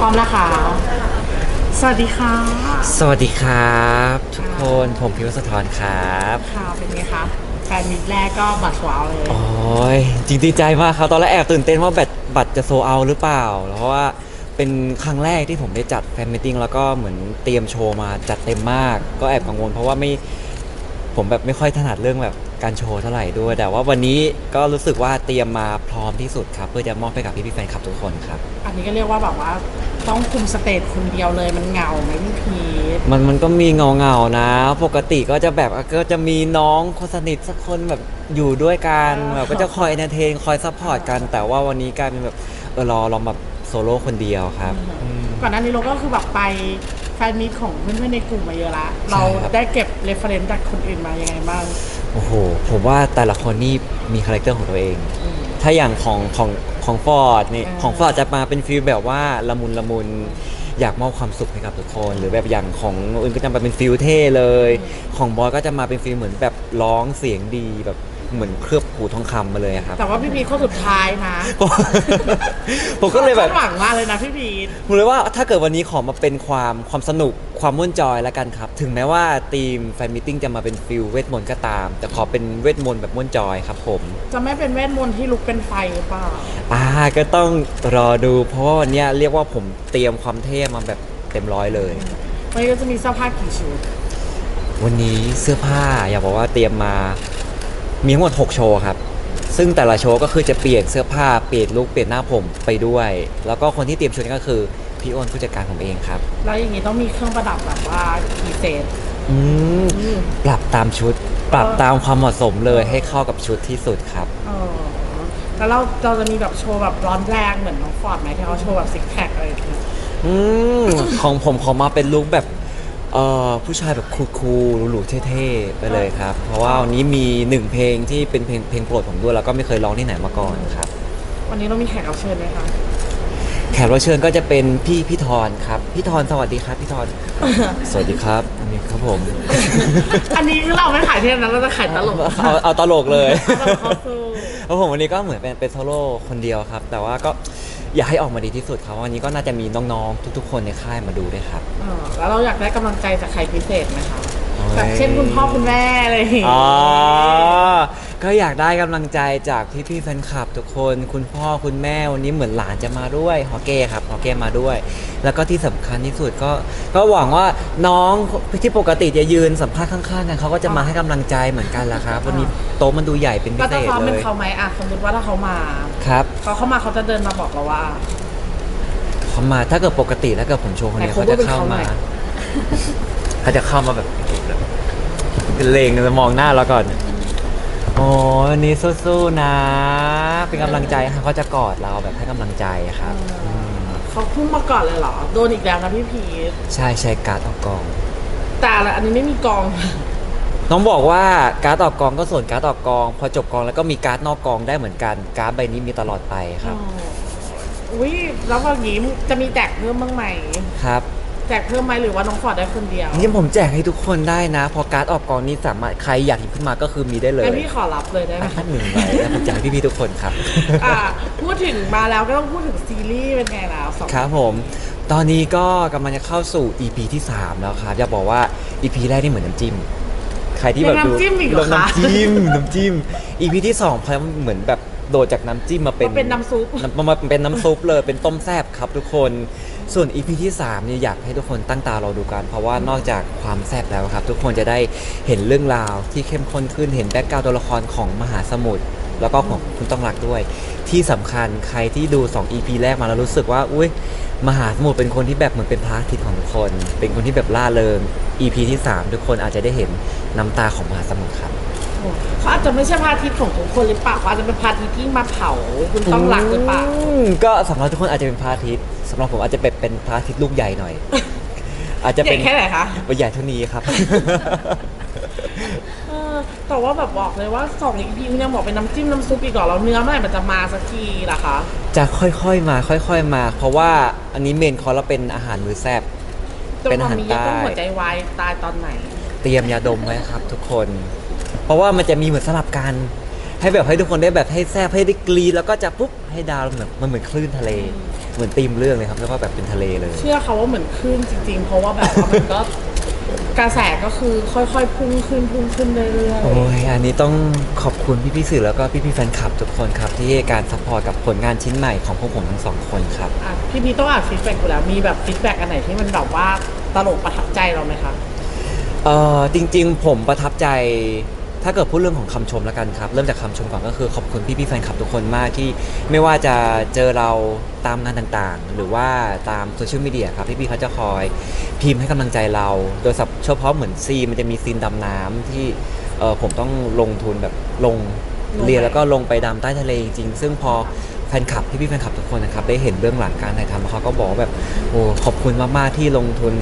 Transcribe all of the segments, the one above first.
พร้อมนะคะ สวัสดีค่ะสวัสดีครับ ทุกคนผมพิวสะทรครับค่ะเป็นไงคะแฟนมิตรแรกก็บัตรว้าวเลยโอ้ยจริงดีใจมากครับตอนแรกแอบตื่นเต้นว่าบัตรบัตรจะโซเอาหรือเปล่า เพราะว่าเป็นครั้งแรกที่ผมได้จัดแฟนมิทติ้งแล้วก็เหมือนเตรียมโชว์มาจัดเต็มมาก ก็แอบกังวลเพราะว่าไม่ผมแบบไม่ค่อยถนัดเรื่องแบบการโชว์เท่าไหร่ด้วย แต่ว่าวันนี้ก็รู้สึกว่าเตรียมมาพร้อมที่สุดครับ เพื่อจะมอบให้กับพี่พี่ๆแฟนคลับทุกคนครับ อันนี้ก็เรียกว่าแบบว่า ต้องคุมสเตจคนเดียวเลยมันเหงาไหมพี่พีทมันมันก็มีเงาเงาๆนะ ปกติก็จะแบบก็จะมีน้องคนสนิทสักคนแบบอยู่ด้วยกันแบบก็จะคอยเอนเตอร์เทนคอยซัพพอร์ตกัน แต่ว่าวันนี้กลายเป็นแบบเออรอลองแบบโซโล่คนเดียวครับอืมก่อนหน้านี้เราก็คือแบบไปแฟนมิตของเพื่อนๆในกลุ่มมาเยอะละใช่เราครับได้เก็บเรฟเฟรนซ์จากคนอื่นมายังไงบ้าง โอ้โห ผมว่าแต่ละคนนี่มีคาแรคเตอร์ของตัวเอง ถ้าอย่างของของ ของฟอร์ดนี่อ่าของฟอร์ดจะมาเป็นฟีลแบบว่าละมุนละมุนอยากมอบความสุขให้กับทุกคน หรือแบบอย่างของอื่นก็จะมาเป็นฟิลเท่เลย ของบอยก็จะมาเป็นฟีลเหมือนแบบร้องเสียงดีแบบ เหมือนเคลือบหูทองคำมาเลยอะครับ แต่ว่าพี่พีทคนสุดท้ายนะผมก็เลยแบบ คาดหวังมากเลยนะพี่พีท ผมเลยว่าถ้าเกิดวันนี้ขอมาเป็นความความสนุกความม่วนจอยแล้วกันครับ ถึงแม้ว่าทีมแฟนมิทติ้งจะมาเป็นฟิลเวทมนต์ก็ตาม แต่ขอเป็นเวทมนต์แบบม่วนจอยครับผมจะไม่เป็นเวทมนต์ที่ลุกเป็นไฟหรือเปล่า อ่าก็ต้องรอดู เพราะว่าวันเนี้ยเรียกว่าผมเตรียมความเท่มาแบบเต็มร้อยเลย วันนี้ก็จะมีเสื้อผ้ากี่ชุดวันนี้เสื้อผ้าอยากบอกว่าเตรียมมา มีทั้งหมด6โชว์ครับ ซึ่งแต่ละโชว์ก็คือจะเปลี่ยนเสื้อผ้าเปลี่ยนลุคเปลี่ยนหน้าผมไปด้วย แล้วก็คนที่เตรียมชุดก็คือพี่อ้นผู้จัดการผมเองครับ แล้วอย่างนี้ต้องมีเครื่องประดับแบบว่ากี่เศษอืมอืมปรับตามชุด ปรับตามความเหมาะสมเลยให้เข้ากับชุดที่สุดครับเออแล้วเราเราจะมีแบบโชว์แบบร้อนแรงเหมือนน้องฟอร์ดไหมที่เขาโชว์แบบซิกแพคอะไรอย่างเงี้ยอืมของผมขอมาเป็นลุคแบบ เอ่อผู้ชายแบบคูลๆหรูๆเท่ๆไปเลยครับ เพราะว่าวันนี้มีหนึ่งเพลงที่เป็นเพลงเพลงโปรดผมด้วยแล้วก็ไม่เคยร้องที่ไหนมาก่อนครับ วันนี้เรามีแขกรับเชิญไหมคะแขกรับเชิญก็จะเป็นพี่พี่ทอนครับ พี่ทอนสวัสดีครับพี่ทอนสวัสดีครับอันนี้ครับผมอันนี้คือเราไม่ขายเท่านั้นเราจะขายตลกเอาเอาตลกเลย ตลกเขาสู้เพราะผมวันนี้ก็เหมือนเป็นเป็นโซโล่คนเดียวครับ แต่ว่าก็ อยากให้ออกมาดีที่สุดครับวันนี้ก็น่าจะมีน้องๆ ทุกๆ คนในค่ายมาดูด้วยครับ เออแล้วเราอยากได้กำลังใจจากใครพิเศษไหมคะโอ้ยแบบเช่นคุณพ่อคุณแม่อะไรอย่างงี้อ๋อ ก็อยากได้กำลังใจจากพี่ๆแฟนคลับทุกคน คุณพ่อคุณแม่วันนี้เหมือนหลานจะมาด้วยฮอเก้ครับฮอเก้มาด้วย แล้วก็ที่สำคัญที่สุดก็ ก็หวังว่าน้องที่ปกติจะยืนสัมภาษณ์ข้างๆกันเขาก็จะมาให้กำลังใจเหมือนกันแหละครับ วันนี้โต๊ะมันดูใหญ่เป็นพิเราเศจะษซ้อมเลเป็นยเขาไหมอะสมมติว่าถ้าเขามาครับเขาเข้ามาเขาจะเดินมาบอกเราว่า เขามาถ้าเกิดปกติแล้วเกิดผมโชว์คนเดียวไหนเขาจะเข้า cover เป็นเขาหน่มาอย เขาจะเข้ามาแบบเลงจะมองหน้าเราก่อน โอ้ยวันนี้สู้ๆนะ เป็นกำลังใจให้เขาจะกอดเราแบบให้กำลังใจครับมเขาพุ่งมาก่อนเลยเหรอ โดนอีกแล้วนะพี่พีทใช่ใช้การ์ดออกกอง แต่อันนี้ไม่มีกอง น้องบอกว่าการ์ดออกกองก็ส่วนการ์ดออกกอง พอจบกองแล้วก็มีการ์ดนอกกองได้เหมือนกัน การ์ดใบนี้มีตลอดไปครับอ๋ออุ้ยแล้วแบบนี้จะมีแจกเพิ่มบ้างไหมครับ แจกเพิ่มไหมหรือว่าน้องฟอร์ดได้คนเดียวนี่ผมแจกให้ทุกคนได้นะ พอการ์ดออกกองนี้สามารถใครอยากหยิบขึ้นมาก็คือมีได้เลยงั้นพี่ขอรับเลยได้ไหมท่านหนึ่งใบแล้วผมแจกให้พี่ๆทุกคนครับอ่าพูดถึงมาแล้วก็ต้องพูดถึงซีรีส์เป็นไงแล้วสองครับผมตอนนี้ก็กำลังจะเข้าสู่ EP ที่ 3 แล้วครับจะบอกว่า EP แรกนี่เหมือนน้ำจิ้มใครที่แบบยังดูน้ำจิ้มอีกเหรอคะน้ำจิ้มน้ำจิ้ม EP ที่2พอเหมือนแบบโดดจากน้ำจิ้มมาเป็นมาเป็นน้ำซุปมามาเป็นน้ำซุปเลยเป็นต้มแซ่บครับทุกคน ส่วน EP ที่3เนี่ยอยากให้ทุกคนตั้งตารอดูกัน เพราะว่านอกจากความแซ่บแล้วครับ ทุกคนจะได้เห็นเรื่องราวที่เข้มข้นขึ้นเห็นแบ็กกราวด์ตัวละครของมหาสมุทรแล้วก็ของคุณต้องรักด้วย ที่สำคัญใครที่ดู 2 EP แรกมาแล้วรู้สึกว่าอุ้ยมหาสมุทรเป็นคนที่แบบเหมือนเป็นพระอาทิตย์ของทุกคน เป็นคนที่แบบล่าเริง EP ที่ 3 ทุกคนอาจจะได้เห็นน้ำตาของมหาสมุทรครับ เขาอาจจะไม่ใช่พระอาทิตย์ของทุกคนหรือเปล่าเขาอาจจะเป็นพระอาทิตย์ที่มาเผาคุณต้องรักหรือเปล่า มก็สำหรับทุกคนอาจจะเป็นพระอาทิตย์สำหรับผมอาจจะเป็นเป็นพระอาทิตย์ลูกใหญ่หน่อย อาจจะใหเป็ญ่นแค่ไหนคะใหญ่เท่านี้ครับ เออแต่ว่าแบบบอกเลยว่าสองอีพียังบอกเป็นน้ำจิ้มน้ำซุปอีกเหรอแล้วเนื้อเมื่อไหร่มันจะมาสักทีล่ะคะ จะค่อยๆมา ค่อยๆมา เพราะว่าอันนี้เมนคอร์สเราเป็นอาหารมื้อแซ่บจนเป็นอาตอนหารนี้ยังต้องใต้หัวใจวายตายตอนไหน เตรียมยาดมไว้ครับ ทุกคน เพราะว่ามันจะมีเหมือนสลับกัน ให้แบบให้ทุกคนได้แบบให้แซบให้ได้กรีดแล้วก็จะปุ๊บให้ดาวเหมือนมันเหมือนคลื่นทะเล เหมือนตีมเรื่องเลยครับแล้วก็แบบเป็นทะเลเลย เชื่อเขาว่าเหมือนคลื่นจริงๆ เพราะว่าแบบว่ามันก็ กระแสก็คือค่อยๆพุ่งขึ้นพุ่งขึ้นเรื่อยโอ้ยอันนี้ต้องขอบคุณพี่ๆสื่อแล้วก็พี่ๆแฟนคลับทุกคนครับ ที่ให้การซัพพอร์ตกับผลงานชิ้นใหม่ของพวกผมทั้งสองคนครับ ๆอะพี่พีต้องอ่านฟีดแบ็กอยู่แล้วมีแบบฟีดแบ็กอันไหนที่มันแบบว่าตลกประทับใจเราไหมคะ เอ่อจริง ๆ ผมประทับใจ ถ้าเกิดพูดเรื่องของคำชมแล้วกันครับ เริ่มจากคำชมก่อนก็คือขอบคุณพี่ๆแฟนคลับทุกคนมากที่ไม่ว่าจะเจอเราตามงานต่างๆ หรือว่าตามโซเชียลมีเดียครับพี่ๆเขาจะคอยพิมพ์ให้กำลังใจเรา โดยเฉพาะเหมือนซีนมันจะมีซีนดำน้ำที่เออผมต้องลงทุนแบบลงลงไป เรียนแล้วก็ลงไปดำใต้ทะเลจริงๆซึ่งพอแฟนคลับพี่ๆแฟนคลับทุกคนนะครับได้เห็นเบื้องหลังการถ่ายทำเขาก็บอกว่าแบบโอ้ขอบคุณมากๆที่ลงทุน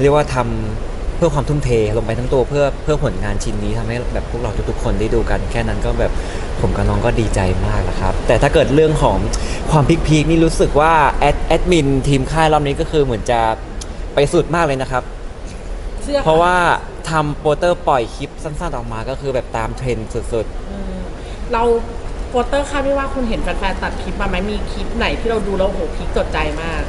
เรียกว่าทำ เพื่อความทุ่มเทลงไปทั้งตัวเพื่อเพื่อผลงานชิ้นนี้ทำให้แบบพวกเราทุกๆคนได้ดูกัน แค่นั้นก็แบบผมกับน้องก็ดีใจมากนะครับ แต่ถ้าเกิดเรื่องของความพีคๆนี่รู้สึกว่าแอดแอดมินทีมค่ายรอบนี้ก็คือเหมือนจะไปสุดมากเลยนะครับเชื่อเพราะว่าทำโปสเตอร์ปล่อยคลิปสั้นๆออกมาก็คือแบบตามเทรนด์สุดๆอืมเรา โปสเตอร์คาดไม่ว่าคุณเห็นแฟนๆตัดคลิปมาไหมมีคลิปไหนที่เราดูแล้วโอ้โหพีคจดใจมาก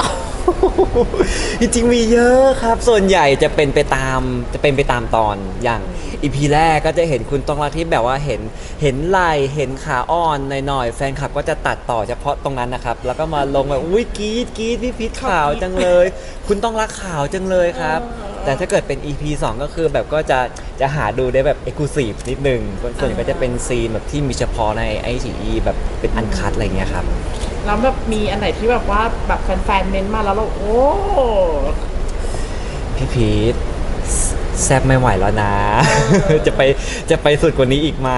จริงๆมีเยอะครับ ส่วนใหญ่จะเป็นไปตามจะเป็นไปตามตอนอย่างอีพีแรกก็จะเห็นคุณต้องรักที่แบบว่าเห็นเห็นไหล่เห็นขาอ่อนหน่อยๆแฟนคลับก็จะตัดต่อเฉพาะตรงนั้นนะครับ แล้วก็มาลงแบบอุ้ยกรีดกรีดพี่พีทขาวจังเลย คุณต้องรักขาวจังเลยครับ เออ แต่ถ้าเกิดเป็น EP 2 ก็คือแบบก็จะจะหาดูได้แบบเอกลูซีฟนิดนึงส่วนใหญ่ก็จะเป็นซีนแบบที่มีเฉพาะในไอซีแบบเป็นอันคัดอะไรเงี้ยครับ แล้วแบบมีอันไหนที่แบบว่าแบบแฟนๆเม้นต์มาแล้วเราโอ้พี่พีทแซบไม่ไหวแล้วนะ จะไปจะไปสุดกว่านี้อีกไหม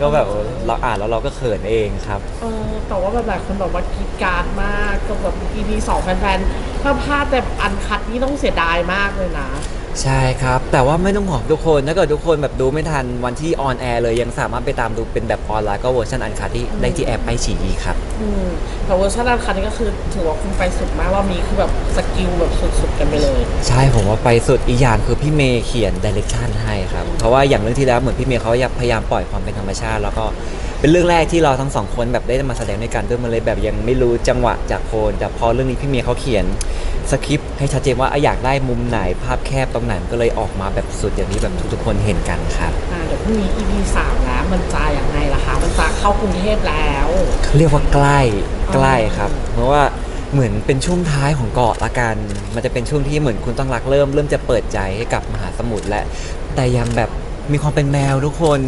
ก็แบบเราอ่านแล้วเราก็เขินเองครับ เออแต่ว่าแบบหลายคนบอกว่ากรีดกรารมากกับแบบ EP สองแฟนๆ ถ้าพลาดแต่อันคัดนี่ต้องเสียดายมากเลยนะ ใช่ครับ แต่ว่าไม่ต้องห่วงทุกคน ถ้าเกิดทุกคนแบบดูไม่ทันวันที่ออนแอร์เลยยังสามารถไปตามดูเป็นแบบออนไลน์ก็เวอร์ชันอันคัดที่ได้ที่แอปไอฉีอีครับ อืมแต่เวอร์ชันอันคัดนี่ก็คือถือว่าคุณไปสุดมากว่ามีคือแบบสกิลแบบสุดๆกันไปเลย ใช่ผมว่าไปสุดอีกอย่างคือพี่เมย์เขียนดิเรกชันให้ครับ เพราะว่าอย่างเรื่องที่แล้วเหมือนพี่เมย์เขาพยายามปล่อยความเป็นธรรมชาติ แล้วก็ เป็นเรื่องแรกที่เราทั้งสองคนแบบได้มาแสดงด้วยกันด้วยมันเลยแบบยังไม่รู้จังหวะจากโคนแต่พอเรื่องนี้พี่เมย์เขาเขียนสคริปต์ให้ชัดเจนว่าอะอยากได้มุมไหนภาพแคบตรงไหนมันก็เลยออกมาแบบสุดอย่างนี้แบบทุกๆคนเห็นกันครับอ่าเดี๋ยวพรุ่งนี้ EP สามแล้วมันจะยังไงล่ะคะมันจะเข้ากรุงเทพแล้วเขาเรียกว่าใกล้อ๋อใกล้ครับ เพราะว่าเหมือนเป็นช่วงท้ายของเกาะละกัน มันจะเป็นช่วงที่เหมือนคุณต้องรักเริ่ม เริ่มจะเปิดใจให้กับมหาสมุทรและ แต่ยังแบบมีความเป็นแมวทุกคน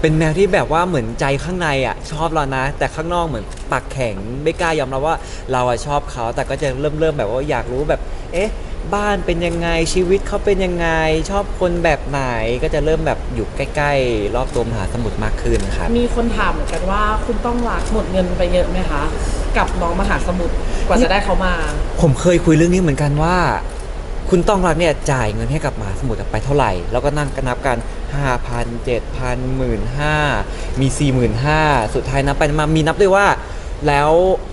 เป็นแมวที่แบบว่าเหมือนใจข้างในอะชอบเรานะ แต่ข้างนอกเหมือนปากแข็งไม่กล้ายอมรับว่าเราอะชอบเขา แต่ก็จะเริ่มเริ่มแบบว่าอยากรู้แบบ เอ๊ะ บ้านเป็นยังไงชีวิตเขาเป็นยังไง ชอบคนแบบไหนก็จะเริ่มแบบอยู่ใกล้ ๆ รอบตัวมหาสมุทรมากขึ้นครับมีคนถามเหมือนกันว่าคุณต้องรักหมดเงินไปเยอะไหมคะ กับน้องมหาสมุทรกว่าจะได้เขามา ผมเคยคุยเรื่องนี้เหมือนกันว่า คุณต้องรักเนี่ยจ่ายเงินให้กับมหาสมุทรไปเท่าไหร่ แล้วก็นั่งกันนับกัน 5,000 7,000 15,000มี 45,000 สุดท้ายนับไปนับมามีนับด้วยว่า แล้ว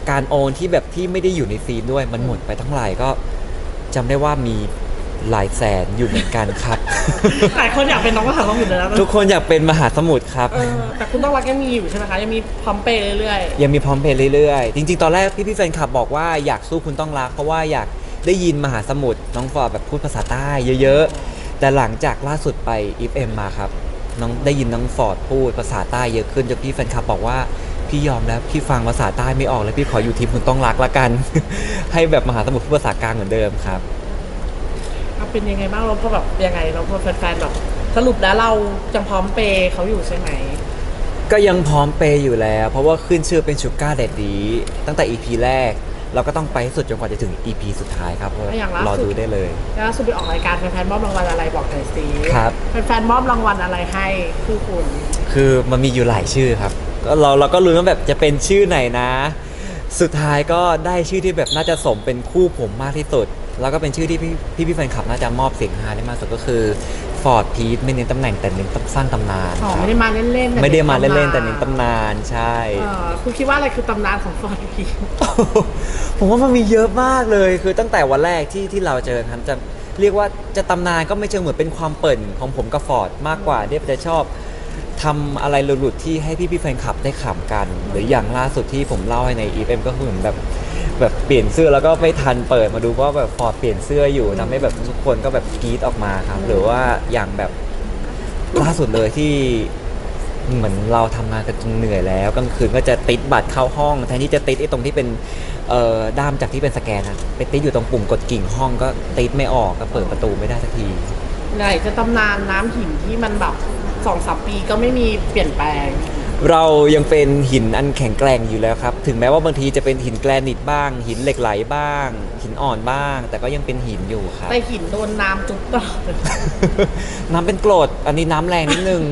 การโอนที่แบบที่ไม่ได้อยู่ในซีนด้วยมันหมดไปเท่าไหร่ก็จำได้ว่ามีหลายแสนอยู่เหมือนกันครับ หลายคนอยากเป็นน้องมหาสมุทรเลยนะทุกคนอยากเป็นมหาสมุทรครับ เออแต่คุณต้องรักยังมีอยู่ใช่ไหมคะยังมีพร้อมเปย์เรื่อยยังมีพร้อมเพย์เรื่อยๆ จริงๆ ตอนแรกพี่พี่ๆแฟนคลับบอกว่าอยากสู้คุณต้องรักเพราะว่าอยาก ได้ยินมหาสมุทรน้องฟอร์ดแบบพูดภาษาใต้เยอะๆ แต่หลังจากล่าสุดไปอีฟเอ็มมาครับน้องได้ยินน้องฟอร์ดพูดภาษาใต้เยอะขึ้นจนพี่แฟนคลับบอกว่าพี่ยอมแล้วพี่ฟังภาษาใต้ไม่ออกเลยพี่ขออยู่ทีมคุณต้องรักละกัน ให้แบบมหาสมุทรพูดภาษากลางเหมือนเดิมครับๆเอาเป็นยังไงบ้างเราก็แบบยังไงเราพอแฟนๆแบบสรุปแล้วเรายังพร้อมเปย์เขาอยู่ใช่ไหมก็ยังพร้อมเปย์อยู่แล้ว เพราะว่าขึ้นชื่อเป็นชูการ์เดดดี ตั้งแต่ EP แรก เราก็ต้องไปให้สุดจนกว่าจะถึง EP สุดท้ายครับอย่างล่าสุดรอดูได้เลย แล้วสุดไปออกรายการแฟนๆมอบรางวัลอะไรบอกหน่อยสิครับ แฟนๆมอบรางวัลอะไรให้คือคุณ คือมันมีอยู่หลายชื่อครับก็เราเราก็รู้นว่าแบบจะเป็นชื่อไหนนะ สุดท้ายก็ได้ชื่อที่แบบน่าจะสมเป็นคู่ผมมากที่สุด แล้วก็เป็นชื่อที่พี่พี่พี่แฟนคลับน่าจะมอบเสียงฮาได้มากสุดก็คือฟอร์ดพีทไม่เน้นตำแหน่งแต่เน้นสร้างตำนานอ๋อครับไม่ได้มาเล่นๆไม่ได้มาเล่นๆแต่เน้นตำนานใช่เออคุณคิดว่าอะไรคือตำนานของฟอร์ดพีผมว่ามันมีเยอะมากเลย คือตั้งแต่วันแรกที่ที่เราเจอกันจะเรียกว่าจะตำนานก็ไม่เชิงเหมือนเป็นความเปิ่นของผมกับฟอร์ดมากกว่าที่จะชอบทำอะไรหลุดๆที่ให้พี่ๆแฟนคลับได้ขำกัน หรืออย่างล่าสุดที่ผมเล่าให้ใน EFM ก็คือเหมือนแบบ แบบเปลี่ยนเสื้อแล้วก็ไม่ทันเปิดมาดูว่าแบบฟอร์ดเปลี่ยนเสื้ออยู่ทำให้แบบทุกคนก็แบบกรี๊ดออกมาครับ หรือว่าอย่างแบบล่าสุดเลยที่เหมือนเราทำงานกันจนเหนื่อยแล้วกลางคืนก็จะติดบัตรเข้าห้องแทนที่จะติดไอ้ตรงที่เป็นเอ่อด้ามจากที่เป็นสแกนอะไปติดอยู่ตรงปุ่มกดกิ่งห้องก็ติดไม่ออกก็เปิดประตูไม่ได้สักที ไหนจะตำนานน้ำหินที่มันแบบสองสามปีก็ไม่มีเปลี่ยนแปลง เรายังเป็นหินอันแข็งแกร่งอยู่แล้วครับ ถึงแม้ว่าบางทีจะเป็นหินแกรนิตบ้าง หินเหล็กไหลบ้าง หินอ่อนบ้าง แต่ก็ยังเป็นหินอยู่ครับ แต่หินโดนน้ำจุ๊บตลอดเลยน้ำเป็นกรดอันนี้น้ำแรงนิดนึง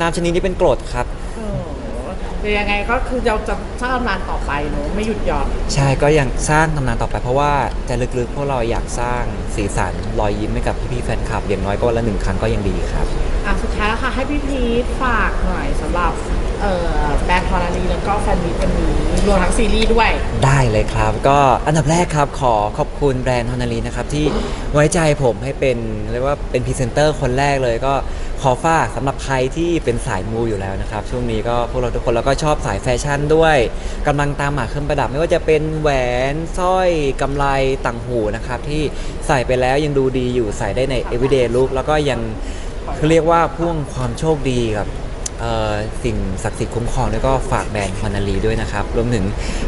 น้ำชนิดนี้เป็นกรดครับโอ้โหแต่ยังไงก็คือเราจะสร้างตำนานต่อไปเนอะไม่หยุดหย่อน ใช่ก็ยังสร้างตำนานต่อไป เพราะว่าใจะลึกๆพวกเราอยากสร้างสีสันรอยยิ้มให้กับพี่ๆแฟนคลับอย่างน้อยก็วันละหนึ่งครั้งก็ยังดีครับ อะสุด ท้ายแล้วค่ะให้พี่พีทฝากหน่อยสำหรับเอ่อแบรนด์ทอรารีแล้วก็แฟนมิตวันนี้รวมทั้งซีรีส์ด้วย ได้เลยครับ ก็อันดับแรกครับขอขอบคุณแบรนด์ฮอนารีนะครับ ที่ไว้ใจผมให้เป็นเรียกว่าเป็นพรีเซนเตอร์คนแรกเลยก็ขอฝากสำหรับใครที่เป็นสายมูอยู่แล้วนะครับ ช่วงนี้ก็พวกเราทุกคนแล้วก็ชอบสายแฟชั่นด้วยกำลังตามหาเครื่องประดับ ไม่ว่าจะเป็นแหวนสร้อยกำไรต่างหูนะครับที่ใส่ไปแล้วยังดูดีอยู่ใส่ได้ใน everyday look แล้วก็ยัง เขาเรียกว่าพ่วงความโชคดีกับเอ่อสิ่งศักดิ์สิทธิ์คุ้มครองแล้วก็ฝากแบรนด์ฮอนารีด้วยนะครับ รวมถึง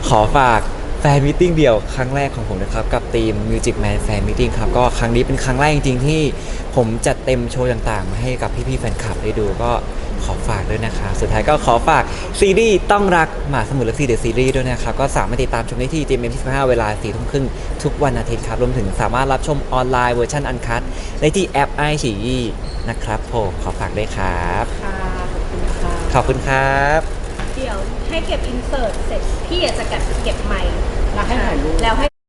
ขอฝากแฟนมิทติ้งเดี่ยวครั้งแรกของผมนะครับ กับทีม Music Man Fan Meeting ครับ ก็ครั้งนี้เป็นครั้งแรกจริงๆที่ผมจัดเต็มโชว์ต่างๆ มาให้กับพี่ๆแฟนคลับได้ดูก็ ขอฝากด้วยนะครับสุดท้ายก็ขอฝากซีรีส์ต้องรักหมาสมุทรและซีเดอะซีรีส์ด้วยนะครับ ก็สามารถติดตามชมได้ที่ GMM 25 เวลา4ทุ่มครึ่งทุกวันอาทิตย์ครับ รวมถึงสามารถรับชมออนไลน์เวอร์ชันอันคัดได้ที่แอปไอฉีนะครับผมขอฝากด้วยครับ ค่ะขอบคุณค่ะ ขอบคุณครับ เดี๋ยวให้เก็บอินเสิร์ตเสร็จพี่อยากจะเก็บเก็บไมค์